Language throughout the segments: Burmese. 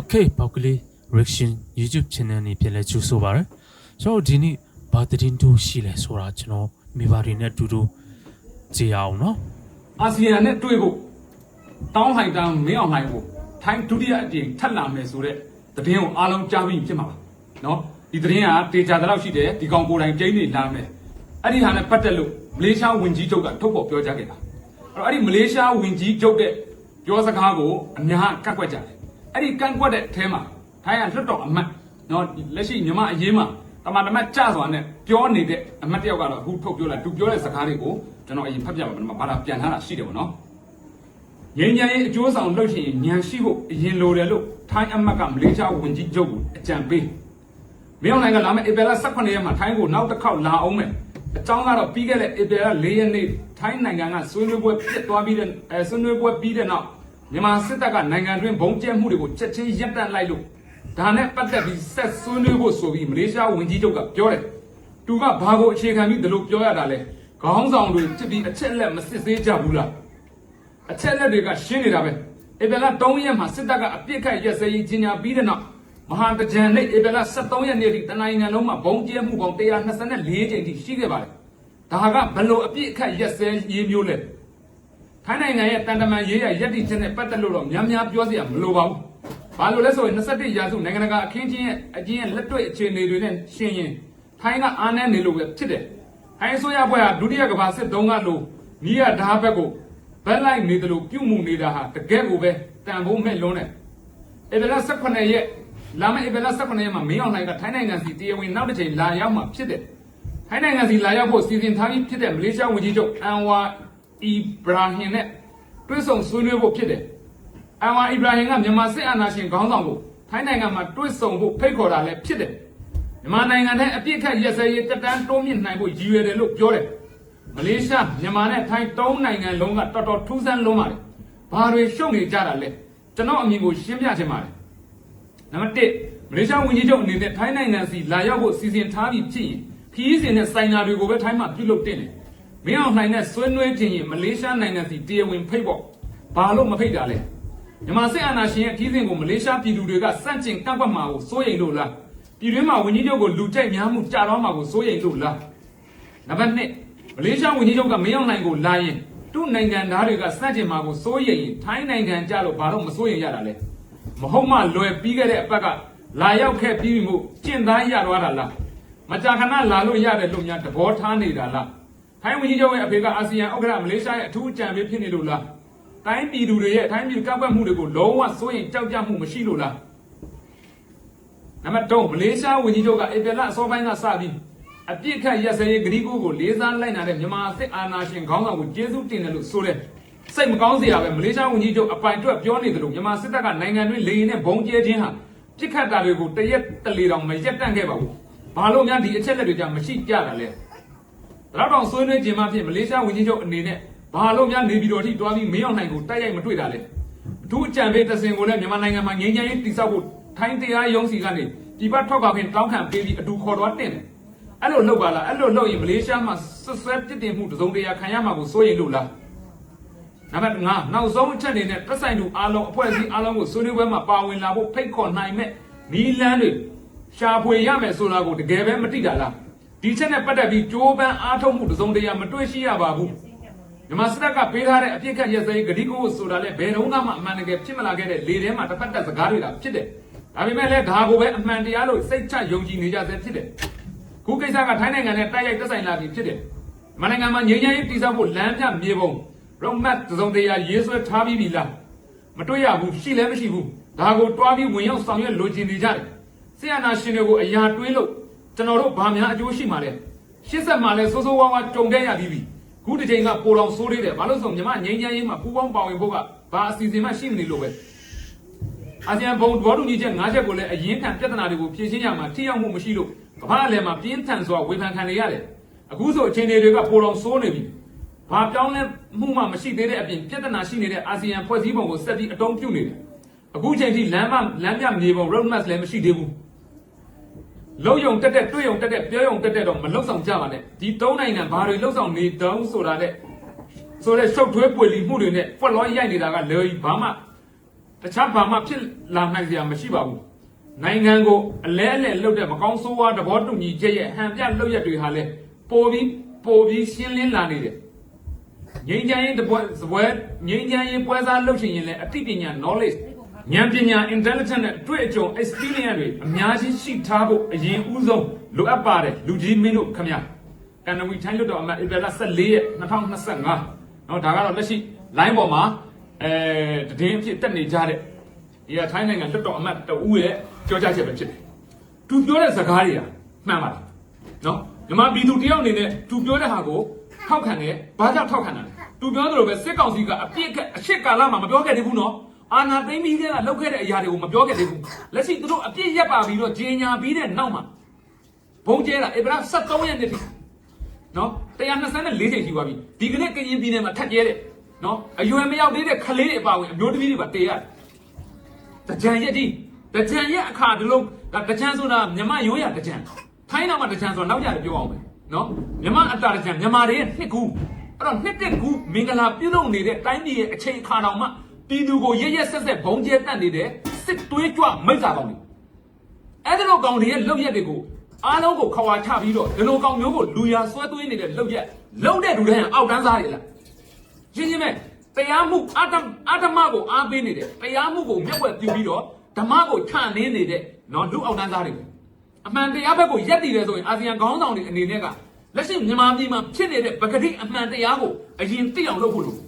Okay ပေါက်ကလေး reaction YouTube channel နေပြန်လဲကြိုဆိုပါရစေကျွန်တော်ဒီနေ့ဘာသတင်းတို့ရှိလဲဆိုတာကျွန်တော်မိဘတွေနဲ့အတူတူကြည့်အောင်နော်အာဆီယံနဲ့တွေ့ဖို့တောင်းဟိုင်တန်မင်းအောင်ဟိုင်ကိုထိုင်းဒုတိယအကြိမ်ထပ်လာမယ်ဆိုတဲ့သတင်းကိုအားလုံးကြားပြီးဖြစ်မှာပါနော်ဒီသတင်းကတေချာတဲ့လောက်ရှိတယ်ဒီကောင်ကိုယ်တိုင်ကျင်းနေလာမယ်အဲ့ဒီဟာနဲ့ပတ်သက်လို့မလေးရှားဝန်ကြီးချုပ်ကထုတ်ဖော်ပြောကြားခဲ့တာအဲ့တော့အဲ့ဒီမလေးရှားဝန်ကြီးချုပ်တဲ့ပြောစကားကိုအများကန့်ကွက်ကြတယ် အဲ့ဒီကန့်ကွက်တဲ့အထဲမှာထိုင်းကလွတ်တော်အမတ်နော်လက်ရှိမြန်မာအရေးမှာတမန်တမတ်ကြစွာနဲ့ပြောနေတဲ့အမတ်တယောက်ကတော့အခုထုတ်ပြောလိုက်သူပြောတဲ့စကားတွေကိုကျွန်တော်အရင်ဖတ်ပြပါမယ်ဘာသာပြန်ထားတာရှိတယ်ပေါ့နော်ငင်းကြရင်အကျိုးဆောင်လုပ်ချင်ရင်ညံရှိဖို့အရင်လိုတယ်လို့ထိုင်းအမတ်ကမလေးရှားဝန်ကြီးချုပ်ကိုအကြံပေးမင်းအောင်နိုင်ကလာမယ့်ဧပြီလ18ရက်မှာထိုင်းကိုနောက်တစ်ခေါက်လာအောင်မယ်အကြောင်းကတော့ပြီးခဲ့တဲ့ဧပြီလ4ရက်နေ့ထိုင်းနိုင်ငံကဆွေးနွေးပွဲပြစ်သွားပြီးတဲ့အဲဆွေးနွေးပွဲပြီးတဲ့နောက် မြန်မာစစ်တပ်ကနိုင်ငံတွင်းဘုံကျဲမှုတွေကိုချက်ချင်းရပ်တန့်လိုက်လို့ဒါနဲ့ပတ်သက်ပြီးဆက်ဆွေးနွေးဖို့ဆိုပြီးမလေးရှားဝန်ကြီးချုပ်ကပြောတယ်သူကဘာကိုအခြေခံပြီးဒီလိုပြောရတာလဲခေါင်းဆောင်တွေဖြစ်ပြီးအချက်လက်မစစ်သေးကြဘူးလားအချက်လက်တွေကရှင်းနေတာပဲဧပြီလ3ရက်မှာစစ်တပ်ကအပြစ်ခတ်ရက်စဲရေးကြီးညာပြီးတဲ့နောက်မဟာတကြံနေ့ဧပြီလ23ရက်နေ့ထိတနိုင်ငံလုံးမှာဘုံကျဲမှုပေါင်း124ကြိမ်ထိရှိခဲ့ပါတယ်ဒါကဘလို့အပြစ်ခတ်ရက်စဲရေးမျိုးလဲ ထိုင်းနိုင်ငံရဲ့တန်တမန်ရေးရရက်တိချင်းနဲ့ပတ်သက်လို့တော့များများပြောစရာမလိုပါဘူးဘာလို့လဲဆိုရင်21ရာစုနိုင်ငံတကာအခင်းချင်းရဲ့အကျဉ်းရဲ့လက်တွေ့အခြေအနေတွေနဲ့ရှင်းရင်ထိုင်းကအားနည်းနေလို့ပဲဖြစ်တယ်ထိုင်းအစိုးရဘက်ဟာဒုတိယကမ္ဘာစစ်တုန်းကလိုနီးရဓာတ်ဘက်ကိုဘက်လိုက်နေတယ်လို့ပြုမှုနေတာဟာတကယ်ကိုပဲတန်ဖိုးမဲ့လွန်းတယ်။ဧပြီလ18ရက်လာမယ့်ဧပြီလ18ရက်မှာမင်းအောင်လှိုင်ကထိုင်းနိုင်ငံစီတရားဝင်နောက်တစ်ချိန်လာရောက်မှာဖြစ်တယ်။ထိုင်းနိုင်ငံစီလာရောက်ဖို့စီစဉ်ထားပြီးဖြစ်တဲ့မလေးရှားဝန်ကြီးချုပ်အန်ဝါ အီဘရာဟင်နဲ့တွေ့ဆုံဆွေးနွေးဖို့ဖြစ်တယ်။အန်ဝါအီဘရာဟင်ကမြန်မာစစ်အာဏာရှင်ခေါင်းဆောင်ကိုထိုင်းနိုင်ငံမှာတွေ့ဆုံဖို့ဖိတ်ခေါ်တာလည်းဖြစ်တယ်။မြန်မာနိုင်ငံထဲအပြစ်ခတ်ရက်စဲရေးတက်တန်းတိုးမြင့်နိုင်ဖို့ရည်ရွယ်တယ်လို့ပြောတယ်။မလေးရှားမြန်မာနဲ့ထိုင်းသုံးနိုင်ငံလုံးကတော်တော်ထူးဆန်းလုံးပါတယ်။ဘာတွေရှုပ်နေကြတာလဲကျွန်တော်အမြင်ကိုရှင်းပြချင်ပါတယ်။နံပါတ်1မလေးရှားဝန်ကြီးချုပ်အနေနဲ့ထိုင်းနိုင်ငံစီလာရောက်ဖို့စီစဉ်ထားပြီးဖြစ်ရင်ခီးစဉ်နဲ့ဆိုင်နာတွေကိုပဲထိုင်းမှာပြုလုပ်တင်တယ်။ မင်းအောင်လှိုင်နဲ့ဆွေးနွေးခြင်းရင်မလေးရှားနိုင်ငံစီတရားဝင်ဖိတ်ဖို့ဘာလို့မဖိတ်တာလဲ။မြန်မာစစ်အာဏာရှင်ရဲ့ခီးစဉ်ကိုမလေးရှားပြည်သူတွေကစန့်ကျင်ကန့်ကွက်မှာကိုစိုးရိမ်လို့လား။ပြည်တွင်းမှာဝန်ကြီးချုပ်ကိုလူကြိုက်များမှုကြာတော့မှာကိုစိုးရိမ်လို့လား။နံပါတ်1မလေးရှားဝန်ကြီးချုပ်ကမင်းအောင်လှိုင်ကိုလာရင်သူ့နိုင်ငံသားတွေကစန့်ကျင်မှာကိုစိုးရိမ်ရင်ထိုင်းနိုင်ငံကြလို့ဘာလို့မစိုးရိမ်ရတာလဲမဟုတ်မှလွယ်ပြီးခဲ့တဲ့အပတ်ကလာရောက်ခဲ့ပြီးမှုကျင့်သားရသွားတာလားမကြာခဏလာလို့ရတယ်လို့များသဘောထားနေတာလား ထိုင်းဝန်ကြီးချုပ်ရဲ့အဖေကအာဆီယံဥက္ကဋ္ဌမလေးရှားရဲ့အထူးအကြံပေးဖြစ်နေလို့လားတိုင်းပြည်သူတွေရဲ့ထိုင်းပြည်ကောက်ကွက်မှုတွေကိုလုံးဝစိုးရိမ်ကြောက်ကြမှုမရှိလို့လားနံပါတ်3မလေးရှားဝန်ကြီးချုပ်ကဧပြီလအစောပိုင်းကစပြီးအပြစ်ခတ်ရက်စဲရေးဂရီကိုကိုလေးစားလိုက်နာတဲ့မြန်မာစစ်အာဏာရှင်ခေါင်းဆောင်ကိုကျေးဇူးတင်တယ်လို့ဆိုတဲ့စိတ်မကောင်းစရာပဲမလေးရှားဝန်ကြီးချုပ်အပိုင်အတွက်ပြောနေတယ်လို့မြန်မာစစ်တပ်ကနိုင်ငံတွင်းလေရင်နဲ့ဘုံကျဲခြင်းဟာပြစ်ခတ်တာတွေကိုတရက်တလေတောင်မရက်တန့်ခဲ့ပါဘူးဘာလို့များဒီအချက်လက်တွေကြောင့်မရှိကြတာလဲ ဒါတော့ဆွေးနွေးခြင်းမှဖြစ်မလေးရှားဝန်ကြီးချုပ်အနေနဲ့ဘာလို့များနေပြည်တော်ထိတွားပြီးမင်းအောင်နိုင်ကိုတိုက်ရိုက်မတွေ့တာလဲအထူးအကြံပေးတစင်ကိုလည်းမြန်မာနိုင်ငံမှာငြိမ်းချမ်းရေးတည်ဆောက်ဖို့ထိုင်းတရားရုံးစီကနေဒီဘက်ထောက်ပါခွင့်တောင်းခံပေးပြီးအတူခေါ်တော်တင်တယ်အဲ့လိုလုပ်ပါလားအဲ့လိုလုပ်ရင်မလေးရှားမှာဆွဆွဲပြစ်တင်မှုတစုံတရာခံရမှာကိုစိုးရိမ်လို့လားနံပါတ်5နောက်ဆုံးအချက်အနေနဲ့သက်ဆိုင်သူအားလုံးအဖွဲ့အစည်းအားလုံးကိုဆွေးနွေးပွဲမှာပါဝင်လာဖို့ဖိတ်ခေါ်နိုင်မဲ့နီလန်းတွေရှာဖွေရမယ်ဆိုတာကိုတကယ်ပဲမသိတာလား ဒီချက်နဲ့ပတ်သက်ပြီးကြိုးပမ်းအားထုတ်မှုတစုံတရာမတွေ့ရှိရပါဘူးမြန်မာစစ်တပ်ကပေးထားတဲ့အပြစ်ခတ်ရက်စဲရေးဂတိကိုဆိုတာလည်းဘယ်တော့မှအမှန်တကယ်ဖြစ်မလာခဲ့တဲ့လေထဲမှာတစ်ဖက်သက်စကားတွေကဖြစ်တယ်။ဒါပေမဲ့လည်းဒါကိုပဲအမှန်တရားလို့စိတ်ချယုံကြည်နေကြဆဲဖြစ်တယ်။ခုကိစ္စကထိုင်းနိုင်ငံနဲ့တိုက်ရိုက်သက်ဆိုင်လာပြီဖြစ်တယ်။မြန်မာနိုင်ငံမှာငြိမ်းချမ်းရေးတည်ဆောက်ဖို့လမ်းပြမြေပုံ roadmap တစ်စုံတရာရေးဆွဲထားပြီးပြီလား။မတွေ့ရဘူးရှိလည်းမရှိဘူး။ဒါကိုတွားပြီးဝင်ရောက်ဆောင်ရွက်လိုချင်နေကြတယ်။ဆီယနာရှင်တွေကိုအရာတွေးလို့ ကျွန်တော်တို့ဗာများအကျိုးရှိမှာလဲ။ရှစ်ဆက်မှာလဲစိုးစိုးဝါးဝါကြုံခဲ့ရပြီးပြီ။ခုတစ်ချိန်ကပိုတော်ဆိုးသေးတယ်ဘာလို့ဆိုမြမငိမ့်ချမ်းရေးမှာပူပေါင်းပါဝင်ဖို့ကဘာအစီအစဉ်မှရှိမနေလို့ပဲအာဆီယံဘုံဘောတူညီချက်၅ချက်ကိုလည်းအရင်ခံပြဿနာတွေကိုဖြေရှင်းရမှာထိရောက်မှုမရှိလို့ကမ္ဘာအလယ်မှာပြင်းထန်စွာဝေဖန်ခံနေရတယ်အခုဆိုအခြေအနေတွေကပိုတော်ဆိုးနေပြီဘာပြောင်းလဲမှုမှမရှိသေးတဲ့အပြင်ပြဿနာရှိနေတဲ့အာဆီယံဖွဲ့စည်းပုံကိုဆက်ပြီးအတုံးပြုနေတယ်အခုချိန်ထိလမ်းမလမ်းပြမြေပုံ road map လည်းမရှိသေးဘူး လုံယုံတက်တက်တွေ့ယုံတက်တက်ပြောယုံတက်တက်တော့မလုံဆောင်ကြပါနဲ့ဒီသုံးနိုင်ငံဘာတွေလုံဆောင်နေတုံးဆိုတာတဲ့ဆိုတဲ့ရှုပ်ထွေးပွေလီမှုတွေနဲ့ဖွက်လောရိုက်နေတာကလေဘာမှတခြားဘာမှဖြစ်လာနိုင်စရာမရှိပါဘူးနိုင်ငံကိုအလဲအလဲလှုပ်တဲ့မကောင်းဆိုးဝါးသဘောတူညီချက်ရဲ့ဟန်ပြလှုပ်ရက်တွေဟာလဲပိုပြီးပိုပြီးရှင်းလင်းလာနေတယ်ငြိမ်းချမ်းရေးတပွဲစပွဲငြိမ်းချမ်းရေးပွဲစားလှုပ်ရှင်ရင်လဲအသိပညာ knowledge ဉာဏ်ပညာ intelligence နဲ့အတွေ့အကြုံ experience တွေအများကြီးရှိထားဖို့အရင်ဦးဆုံးလိုအပ်ပါတယ်လူကြီးမင်းတို့ခင်ဗျာကန်နဝီထိုင်းလွတ်တော်အမတ်ဧပြီလ14ရက်2025เนาะဒါကတော့လက်ရှိ line ပေါ်မှာအဲတည်င်းအဖြစ်တက်နေကြတဲ့ဒီကထိုင်းနိုင်ငံလွတ်တော်အမတ်တဦးရဲ့ကြောကြားချက်ပဲဖြစ်တယ်သူပြောတဲ့စကားတွေကမှန်ပါလားเนาะမြန်မာပြည်သူတယောက်အနေနဲ့သူပြောတဲ့ဟာကိုထောက်ခံတယ်ဘာကြောင့်ထောက်ခံတာလဲသူပြောသလိုပဲစစ်ကောင်စီကအပြစ်ကအရှစ်ကာလမှာမပြောခဲ့သေးဘူးเนาะ အာနာသိမ့်ပြီးတဲ့ကလောက်ခဲ့တဲ့အရာတွေကိုမပြောခဲ့သေးဘူးလက်ရှိသူတို့အပြစ်ရက်ပါပြီးတော့ဂျင်ညာပြီးတဲ့နောက်မှာဘုံကျဲတာဧပြီလ23ရက်နေ့ထိနော်124ချိန်ရှိသွားပြီဒီကနေ့ကရင်ပြည်နယ်မှာထပ်ကျဲတယ်နော်အရွယ်မရောက်သေးတဲ့ခလေးတွေအပါဝင်အမျိုးသမီးတွေပါတေရတယ်တကြံရက်ကြီးတကြံရက်အခါဒီလိုဒါတကြံဆိုတာမြမရိုးရတကြံထိုင်းနာမှာတကြံဆိုတာနောက်ကြတယ်ပြောအောင်ပဲနော်မြမအတာတကြံမြမတွေရဲ့နှစ်ကူအဲ့တော့နှစ်တက်ကူမင်္ဂလာပြုလုပ်နေတဲ့တိုင်းပြည်ရဲ့အချိန်အခါတော်မှာ ပြည်သူကိုရရက်ဆက်ဆက်ဘုံကျဲတတ်နေတဲ့စစ်သွေးကြွမိစ္ဆာကောင်တွေအဲ့ဒီလိုကောင်တွေရဲ့လောက်ရက်တွေကိုအားလုံးကိုခွာချပြီးတော့ဒီလိုကောင်မျိုးကိုလူရဆွဲသွင်းနေတဲ့လောက်ရက်လောက်တဲ့လူတိုင်းအောက်တန်းစားတွေလားရှင်းရှင်းပဲတရားမှုအတ္တအတ္တမကိုအားပေးနေတယ်တရားမှုကိုမျက်ွယ်ပြုပြီးတော့ဓမ္မကိုခြံနင်းနေတဲ့နော်လူအောက်တန်းစားတွေပဲအမှန်တရားဘက်ကိုရက်တည်တယ်ဆိုရင်အာဆီယံခေါင်းဆောင်တွေအနေနဲ့ကလက်ရှိမြန်မာပြည်မှာဖြစ်နေတဲ့ပကတိအမှန်တရားကိုအရင်သိအောင်လုပ်ဖို့လိုတယ်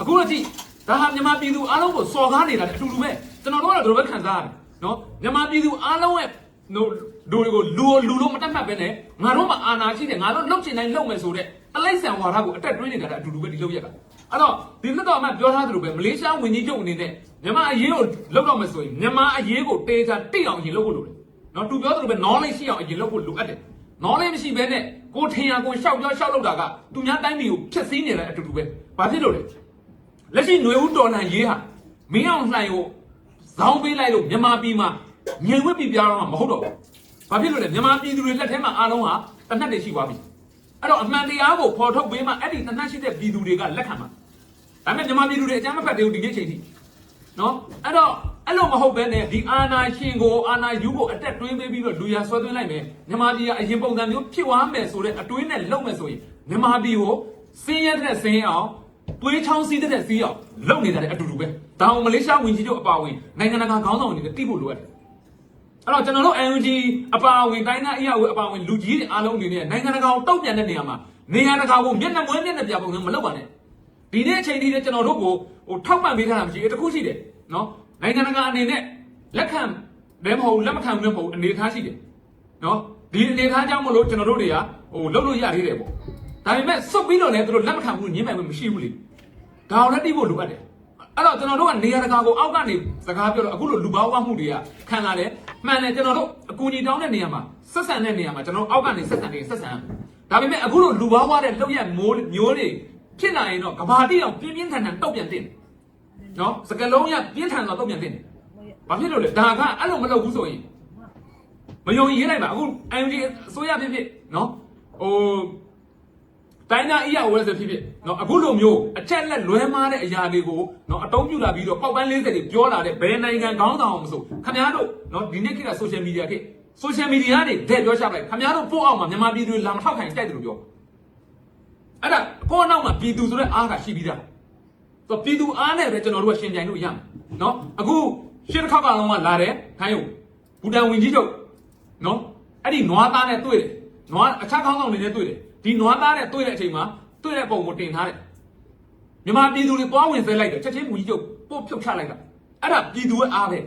အခုတော့ကြည့် ဒါဟာမြန်မာပြည်သူအားလုံးကိုစော်ကားနေတာတဲ့အတူတူပဲကျွန်တော်တို့ကတော့ဒီလိုပဲခံစားရတယ်နော်မြန်မာပြည်သူအားလုံးရဲ့ဟိုလူတွေကိုလူကိုလူလို့မတတ်မှတ်ပဲနဲ့ငါတို့မှအာဏာရှိတယ်ငါတို့လှုပ်ချင်တိုင်းလှုပ်မယ်ဆိုတဲ့အလိုက်ဆံဝါဒကိုအတက်တွင်းနေတာတဲ့အတူတူပဲဒီလှုပ်ရက်ကအဲ့တော့ဒီလက်တော်အမှပြောထားသလိုပဲမလေးရှားဝန်ကြီးချုပ်အနေနဲ့မြန်မာအရေးကိုလှုပ်တော့မယ်ဆိုရင်မြန်မာအရေးကိုတေချာတိအောင်ရင်လှုပ်ဖို့လိုတယ်နော်သူပြောသလိုပဲ knowledge ရှိအောင်အရင်လှုပ်ဖို့လိုအပ်တယ် knowledge မရှိဘဲနဲ့ကိုထင်ရကိုရှောက်ပြောရှောက်လုပ်တာကသူများတိုင်းပြည်ကိုဖျက်ဆီးနေတဲ့အတူတူပဲဘာဖြစ်လို့လဲ လက်ရှိຫນွေဦးတော်လှန်ရေးဟာမင်းအောင်လှိုင်ကိုဇောင်းပေးလိုက်လို့မြန်မာပြည်မှာငြိမ်ဝှက်ပြပြတော့မှာမဟုတ်တော့ဘူး။ဘာဖြစ်လို့လဲမြန်မာပြည်သူတွေလက်ထဲမှာအားလုံးဟာတနတ်တွေရှိသွားပြီ။အဲ့တော့အမှန်တရားကိုဖော်ထုတ်ပေးမှအဲ့ဒီတနတ်ရှိတဲ့ပြည်သူတွေကလက်ခံမှာ။ဒါပေမဲ့မြန်မာပြည်သူတွေအကြမ်းမဖက်သေးဘူးဒီနေ့ချိန်ထိ။နော်အဲ့တော့အဲ့လိုမဟုတ်ဘဲနဲ့ဒီအာနာရှင်ကိုအာနာယူကိုအတက်တွင်းပေးပြီးတော့လူရဆွဲသွင်းလိုက်မယ်။မြန်မာပြည်ကအရင်ပုံစံမျိုးဖြစ်သွားမယ်ဆိုတဲ့အတွင်းနဲ့လုံမယ်ဆိုရင်မြန်မာပြည်ကိုစင်းရဲတဲ့စင်းအောင် သွေးချောင်းစီးတဲ့စီးအောင်လုံနေတာလည်းအတူတူပဲဒါအောင်မလေးရှားဝင်ကြီးတို့အပါအဝင်နိုင်ငံတကာခေါင်းဆောင်တွေလည်းတိဖို့လိုအပ်တယ်အဲ့တော့ကျွန်တော်တို့ NUG အပါအဝင်တိုင်းသားအရာဝအပါအဝင်လူကြီးတွေအားလုံးအနေနဲ့နိုင်ငံတကာကိုတုံ့ပြန်တဲ့နေရာမှာနေရာတကာကိုမျက်နှာမွေးမျက်နှာပြပုံနဲ့မလုပ်ပါနဲ့ဒီနေ့အချိန်ဒီလည်းကျွန်တော်တို့ကိုဟိုထောက်ပံ့ပေးထားတာမရှိဘူးတခုရှိတယ်နော်နိုင်ငံတကာအနေနဲ့လက်ခံလည်းမဟုတ်လက်မခံဘူးလည်းမဟုတ်အနေထားရှိတယ်နော်ဒီအနေထားကြောင့်မလို့ကျွန်တော်တို့တွေကဟိုလုပ်လို့ရသေးတယ်ပေါ့ဒါပေမဲ့စုပ်ပြီးတော့လည်းသူတို့လက်မခံဘူးညှင်းပယ်မှုမရှိဘူးလေ ဒါအောင်လည်းတိဖို့လိုအပ်တယ်အဲ့တော့ကျွန်တော်တို့ကနေရာတကာကိုအောက်ကနေစကားပြောတော့အခုလိုလူပေါင်းဝမှုတွေကခံလာတယ်မှန်တယ်ကျွန်တော်တို့အကူအညီတောင်းတဲ့နေရာမှာဆက်ဆံတဲ့နေရာမှာကျွန်တော်အောက်ကနေဆက်ဆံနေဆက်ဆံဒါပေမဲ့အခုလိုလူပေါင်းဝတဲ့လောက်ရမိုးမျိုးတွေဖြစ်လာရင်တော့ကဘာတိအောင်ပြင်းပြင်းထန်ထန်တုတ်ပြန်တင်နော်စကလုံးရပြင်းထန်တော့တုတ်ပြန်တင်ဘာဖြစ်လို့လဲဒါကအဲ့လိုမလုပ်ဘူးဆိုရင်မယုံရေးလိုက်ပါအခု MD အစိုးရဖြစ်ဖြစ်နော်ဟို တိုင်းသားအရာဝဲဆိုဖြစ်ဖြစ်နော်အခုလိုမျိုးအချက်လက်လွဲမှားတဲ့အရာတွေကိုနော်အတုံးပြလာပြီးတော့ပေါက်ပန်း40တွေပြောလာတဲ့ဘယ်နိုင်ငံကောင်းဆောင်မဆိုခင်ဗျားတို့နော်ဒီနေ့ခေတ်က social media ခေတ် social media ကနေဒက်ပြောချပလိုက်ခင်ဗျားတို့ပို့အောင်မှာမြန်မာပြည်သူလာမထောက်ခံကြိုက်တယ်လို့ပြောအဲ့ဒါကိုယ့်နောက်မှာပြည်သူဆိုတဲ့အားကရှိပြီးသားဆိုပြည်သူအားနဲ့ပဲကျွန်တော်တို့ကရှင်ပြိုင်လို့ရမယ်နော်အခုရှင်းတစ်ခါကလုံးကလာတယ်ခိုင်းယုံဘူတန်ဝင်ကြီးချုပ်နော်အဲ့ဒီနွားသားနဲ့တွေ့တယ်နွားအခြားခေါင်းဆောင်တွေနဲ့တွေ့တယ် ဒီနွားသားနဲ့တွေ့တဲ့အချိန်မှာတွေ့တဲ့ပုံကိုတင်ထားတယ်မြန်မာပြည်သူတွေသွားဝင်ဆဲလိုက်တယ်ချက်ချင်းမူကြီးချုပ်ပို့ဖြုတ်ချလိုက်တာအဲ့ဒါပြည်သူရဲ့အားပဲ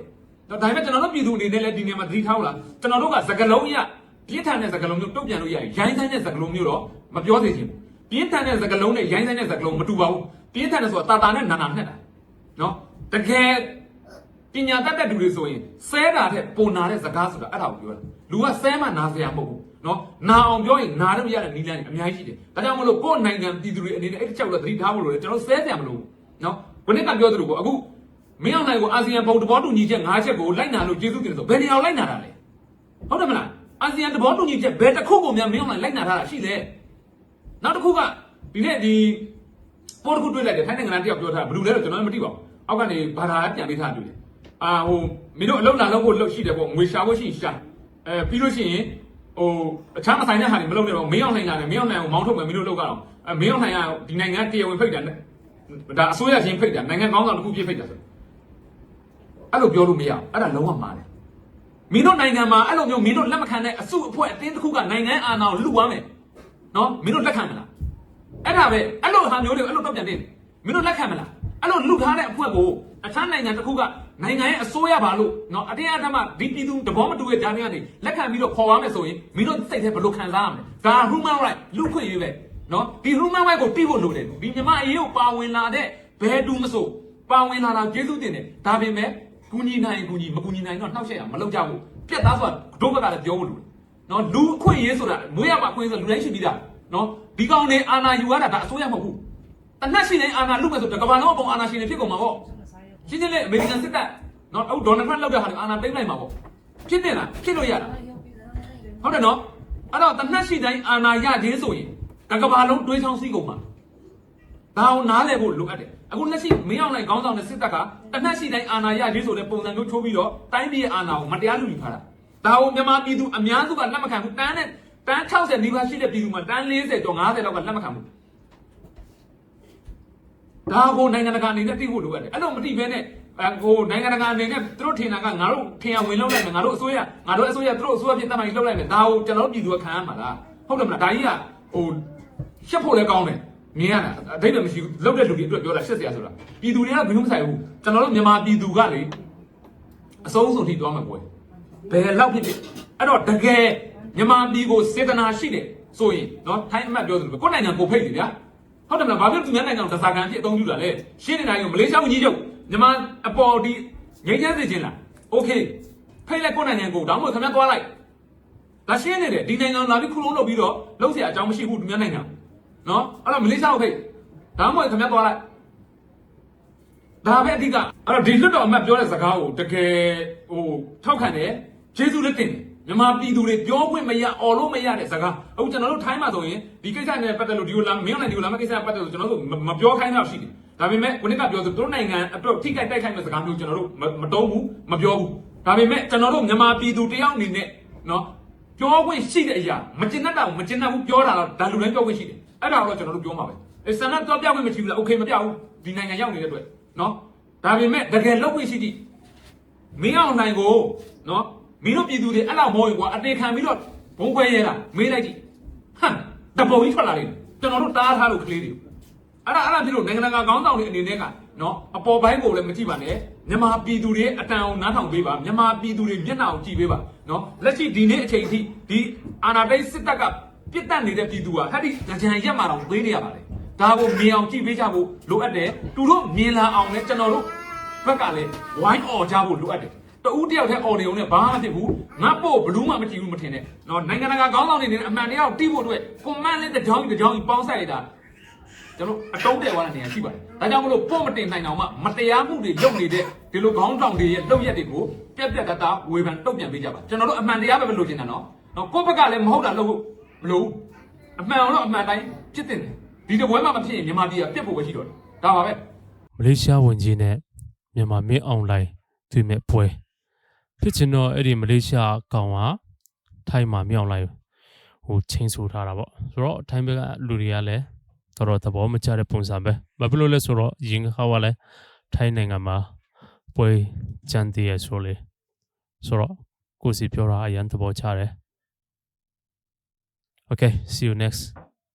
တော့ဒါပေမဲ့ကျွန်တော်တို့ပြည်သူအနေနဲ့လည်းဒီနေရာမှာသတိထားလို့လားကျွန်တော်တို့ကစကလုံးရပြင်းထန်တဲ့စကလုံးမျိုးတုတ်ပြန်လို့ရရင်ရိုင်းဆိုင်တဲ့စကလုံးမျိုးတော့မပြောသေးချင်ဘူးပြင်းထန်တဲ့စကလုံးနဲ့ရိုင်းဆိုင်တဲ့စကလုံးမတူပါဘူးပြင်းထန်တဲ့ဆိုတာတာတာနဲ့နာနာနဲ့တာနော်တကယ်ပညာတတ်တဲ့လူတွေဆိုရင်ဆဲတာတဲ့ပုံနာတဲ့စကားဆိုတာအဲ့ဒါကိုပြောတာလူကဆဲမှနာစရာမဟုတ်ဘူး နော်နာအောင်ပြောရင်နာတော့ရတဲ့နည်းလမ်းတွေအများကြီးရှိတယ်ဒါကြောင့်မလို့ကိုယ့်နိုင်ငံပြည်သူတွေအနေနဲ့အဲ့တစ်ချက်တော့သတိထားဖို့လိုတယ်ကျွန်တော်ဆဲဆံမလို့နော်ဘယ်နဲ့ကပြောသလိုပေါ့အခုမင်းအောင်နိုင်ကိုအာဆီယံဘုံတဘောတူညီချက်၅ချက်ကိုလိုက်နာလို့ကျေးဇူးတင်တယ်ဆိုဘယ်နေအောင်လိုက်နာတာလဲဟုတ်တယ်မလားအာဆီယံတဘောတူညီချက်ဘယ်တစ်ခုကိုများမင်းအောင်နိုင်လိုက်နာထားတာရှိလဲနောက်တစ်ခုကဒီနေ့ဒီပေါ်တစ်ခုတွေ့လိုက်တယ်ထိုင်းနိုင်ငံတယောက်ပြောထားဘယ်လိုလဲတော့ကျွန်တော်မသိပါဘူးအောက်ကနေဘာသာပြန်ပေးထားတွေ့တယ်အာဟိုမင်းတို့အလုပ်လာလုပ်ဖို့လှုပ်ရှိတယ်ပေါ့ငွေရှာဖို့ရှိရင်ရှာအဲပြီးလို့ရှိရင် ဟိုအခြားမဆိုင်တဲ့ဟာတွေမလုပ်နဲ့ပေါ့မင်းအောင်နိုင်တာလည်းမင်းအောင်နိုင်ကိုမောင်းထုတ်မယ်မင်းတို့လုပ်ကြတော့အဲမင်းအောင်နိုင်ကဒီနိုင်ငံတရားဝင်ဖိတ်တာနဲ့ဒါအစိုးရချင်းဖိတ်တာနိုင်ငံကောင်းဆောင်တစ်ခုပြည့်ဖိတ်တာဆိုအဲ့လိုပြောလို့မရအောင်အဲ့ဒါလုံးဝမှားတယ်မင်းတို့နိုင်ငံမှာအဲ့လိုမျိုးမင်းတို့လက်မခံတဲ့အစုအဖွဲ့အတင်းတစ်ခုကနိုင်ငံအာဏာကိုလူသွားမယ်နော်မင်းတို့လက်ခံမလားအဲ့ဒါပဲအဲ့လိုဟာမျိုးတွေအဲ့လိုတော့ပြန်တင်မင်းတို့လက်ခံမလား အဲ့လိုလုထားတဲ့အဖွဲ့ကိုအခြားနိုင်ငံတစ်ခုကနိုင်ငံရဲ့အစိုးရပါလို့နော်အတင်းအဓမ္မဒီပြည်သူတဘောမတူရဲ့ဂျာနေကနေလက်ခံပြီးတော့ခေါ်ရမယ်ဆိုရင်မင်းတို့စိတ်ထဲဘယ်လိုခံစားရမလဲဒါ human right လူခွင့်ရေးပဲနော်ဒီ human right ကိုတိဖို့လိုတယ်ဒီမြန်မာအရေးကိုပါဝင်လာတဲ့ဘယ်သူမဆိုပါဝင်လာတာကျေးဇူးတင်တယ်ဒါပေမဲ့ကူညီနိုင်ကူညီမကူညီနိုင်တော့နှောက်ရှက်ရမလုပ်ကြဘူးပြက်သားဆိုတာဒုက္ခကလည်းပြောမလို့နော်လူအခွင့်ရေးဆိုတာမွေးရမှာအခွင့်ရေးဆိုတာလူတိုင်းရှိပြီးသားနော်ဒီကောင်နေအာနာယူရတာဒါအစိုးရမဟုတ်ဘူး တနက်ရှိနေအာဏာလုမယ်ဆိုတကဘာလုံးအပုံအာဏာရှင်တွေဖြစ်ကုန်မှာပေါ့ရှင်းရှင်းလေးအမေရိကန်စစ်တပ်နော်အခုဒေါ်နယ်ထရန့်လောက်တဲ့ဟာတွေအာဏာသိမ်းလိုက်မှာပေါ့ဖြစ်တယ်လားဖြစ်လို့ရတာဟုတ်တယ်နော်အဲ့တော့တနက်ရှိတိုင်းအာဏာရခြင်းဆိုရင်တကဘာလုံးတွေးချောင်းစီးကုန်မှာဒါအောင်နားလည်ဖို့လိုအပ်တယ်အခုလက်ရှိမင်းအောင်နိုင်ခေါင်းဆောင်တဲ့စစ်တပ်ကတနက်ရှိတိုင်းအာဏာရခြင်းဆိုတဲ့ပုံစံမျိုးချိုးပြီးတော့တိုင်းပြည်ရဲ့အာဏာကိုမတရားလူယူထားတာဒါကိုမြန်မာပြည်သူအများစုကလက်မခံဘူးတန်းနဲ့တန်း60နီးပါးရှိတဲ့ပြည်သူမှာတန်း40ကျော်50လောက်ကလက်မခံဘူး ဒါကိုနိုင်ငံတကာအနေနဲ့သိဖို့လိုအပ်တယ်အဲ့လိုမသိဘဲနဲ့အဲဟိုနိုင်ငံတကာအနေနဲ့သူတို့ထင်တာကငါတို့ထင်ရဝင်လောက်လိုက်မယ်ငါတို့အစိုးရငါတို့အစိုးရသူတို့အစိုးရဖြစ်တတ်မှလောက်လိုက်မယ်ဒါကိုကျွန်တော်တို့ပြည်သူကခံရမှာလားဟုတ်တယ်မလားဒါကြီးကဟိုရှက်ဖို့လည်းကောင်းတယ်မြင်ရတာအတိတ်တော့မရှိဘူးလောက်တဲ့လူတွေအတွက်ပြောတာရှက်စရာဆိုတာပြည်သူတွေကဘယ်လိုမဆိုင်ဘူးကျွန်တော်တို့မြန်မာပြည်သူကလေအစိုးဆုံးထိသွားမှာပွဲဘယ်လောက်ဖြစ်ဖြစ်အဲ့တော့တကယ်မြန်မာပြည်ကိုစေတနာရှိတယ်ဆိုရင်နော်ထိုင်းအမတ်ပြောသလိုပဲကိုယ့်နိုင်ငံကိုဖိတ်တယ်ဗျာ ဟုတ်တယ်မလားဘာဖြစ်လို့သူများနိုင်ငံကိုသစားကန်ဖြစ်အသုံးပြုတာလဲရှင်းနေတာကမလေးရှားဝန်ကြီးချုပ်မြန်မာအပေါ်ဒီငြိမ်းချမ်းစေခြင်းလားโอเคဖိတ်လိုက်ကိုယ့်နိုင်ငံကိုဒါမှမဟုတ်ခင်ဗျားသွားလိုက်ဒါရှင်းနေတယ်ဒီနိုင်ငံကိုလာပြီးခုလုံးလုပ်ပြီးတော့လုံးเสียအကြောင်းမရှိဘူးသူများနိုင်ငံနော်အဲ့တော့မလေးရှားကိုဖိတ်ဒါမှမဟုတ်ခင်ဗျားသွားလိုက် ဒါပဲအဓိကအဲ့တော့ဒီလွတ်တော်အမတ်ပြောတဲ့စကားကိုတကယ်ဟိုထောက်ခံတယ်ကျေးဇူးလက်တင်တယ် မြန်မာပြည်သူတွေပြောခွင့်မရအော်လို့မရတဲ့စကားအခုကျွန်တော်တို့ထိုင်းမှာဆိုရင်ဒီကိစ္စနဲ့ပတ်သက်လို့ဒီလိုလာမင်းအောင်နိုင်ဒီလိုလာမကိစ္စနဲ့ပတ်သက်လို့ကျွန်တော်တို့မပြောခိုင်းတော့ရှိတယ်ဒါပေမဲ့ခုနကပြောဆိုသူတို့နိုင်ငံအတွက်ထိခိုက်တိုက်ခိုက်မဲ့စကားမျိုးကျွန်တော်တို့မတုံးဘူးမပြောဘူးဒါပေမဲ့ကျွန်တော်တို့မြန်မာပြည်သူတယောက်အနေနဲ့နော်ပြောခွင့်ရှိတဲ့အရာမကျင်တတ်တာကိုမကျင်တတ်ဘူးပြောတာတော့ဒါလူတိုင်းပြောခွင့်ရှိတယ်အဲ့ဒါတော့ကျွန်တော်တို့ပြောမှာပဲအဲဆန္ဒတော့ပြောခွင့်မရှိဘူးလားโอเคမပြောဘူးဒီနိုင်ငံရောက်နေတဲ့အတွက်နော် ဒါပေမဲ့တကယ်လောက်ခွင့်ရှိသည့်မင်းအောင်နိုင်ကိုနော် မင်းတို့ပြည်သူတွေအဲ့လောက်မောရင်ကွာအတေခံပြီးတော့ဘုံခွဲရဲတာမေးလိုက်ကြည့်ဟမ်တပုံကြီးထွက်လာတယ်ကျွန်တော်တို့တားထားလို့ကလေးတွေအဲ့ဒါအဲ့ဒါဖြစ်လို့နိုင်ငံတကာကောင်းဆောင်တွေအနေနဲ့ကနော်အပေါ်ပိုင်းကိုလည်းမကြည့်ပါနဲ့မြန်မာပြည်သူတွေအတန်အောင်နားထောင်ပေးပါမြန်မာပြည်သူတွေမျက်နှာအောင်ကြည့်ပေးပါနော်လက်ရှိဒီနေ့အချိန်အထိဒီအာနာတိတ်စစ်တပ်ကပြစ်တက်နေတဲ့ပြည်သူဟာဟဲ့ဒီကြံရက်မှာတော့သေးနေရပါတယ်ဒါကိုမြင်အောင်ကြည့်ပေးကြဖို့လိုအပ်တယ်သူတို့မြင်လာအောင်လည်းကျွန်တော်တို့ဘက်ကလည်းဝိုင်းអော်ကြဖို့လိုအပ်တယ် တဦးတယောက်တည်းអော်နေအောင်လည်းဘာမှမဖြစ်ဘူးငါပို့ဘလူးမှမကြည့်ဘူးမထင်နဲ့နော်နိုင်ငံတကာခေါင်းဆောင်တွေနဲ့အမှန်တရားကိုတီးဖို့အတွက်ကွန်မန့်လေးတစ်ကြောင်းတစ်ကြောင်းကြီးပေါင်းဆက်ရတာကျွန်တော်အတုံးတယ်သွားတဲ့နေရာရှိပါတယ်ဒါကြောင့်မလို့ပို့မတင်နိုင်အောင်မှမတရားမှုတွေလုပ်နေတဲ့ဒီလိုခေါင်းဆောင်တွေရဲ့လုပ်ရက်တွေကိုပြက်ပြက်တသားဝေဖန်တုတ်ပြန်ပေးကြပါကျွန်တော်တို့အမှန်တရားပဲပဲလိုချင်တာနော်နော်ကိုယ့်ဘက်ကလည်းမဟုတ်တာလုပ်ဖို့မလိုဘူးအမှန်အောင်တော့အမှန်တိုင်းဖြစ်တင်တယ်ဒီတပွဲမှာမဖြစ်ရင်မြန်မာပြည်ကပြက်ဖို့ပဲရှိတော့တယ်ဒါပါပဲမလေးရှားဝန်ကြီးနဲ့မြန်မာမင်းအွန်လိုင်းတွေ့မဲ့ပွဲ ဖြစ်ချင်တော့အဲ့ဒီမလေးရှားကောင်ကထိုင်းမှာမြောက်လိုက်ဟိုချင်းဆိုထားတာပေါ့ဆိုတော့ထိုင်းဘက်ကလူတွေကလည်းတော်တော်သဘောမကျတဲ့ပုံစံပဲဘာဖြစ်လို့လဲဆိုတော့ရင်ခါကလည်းထိုင်းနိုင်ငံမှာပွဲကြံတည်ရဆိုလေဆိုတော့ကိုစီပြောတာအရန်သဘောကျတယ် Okay see you next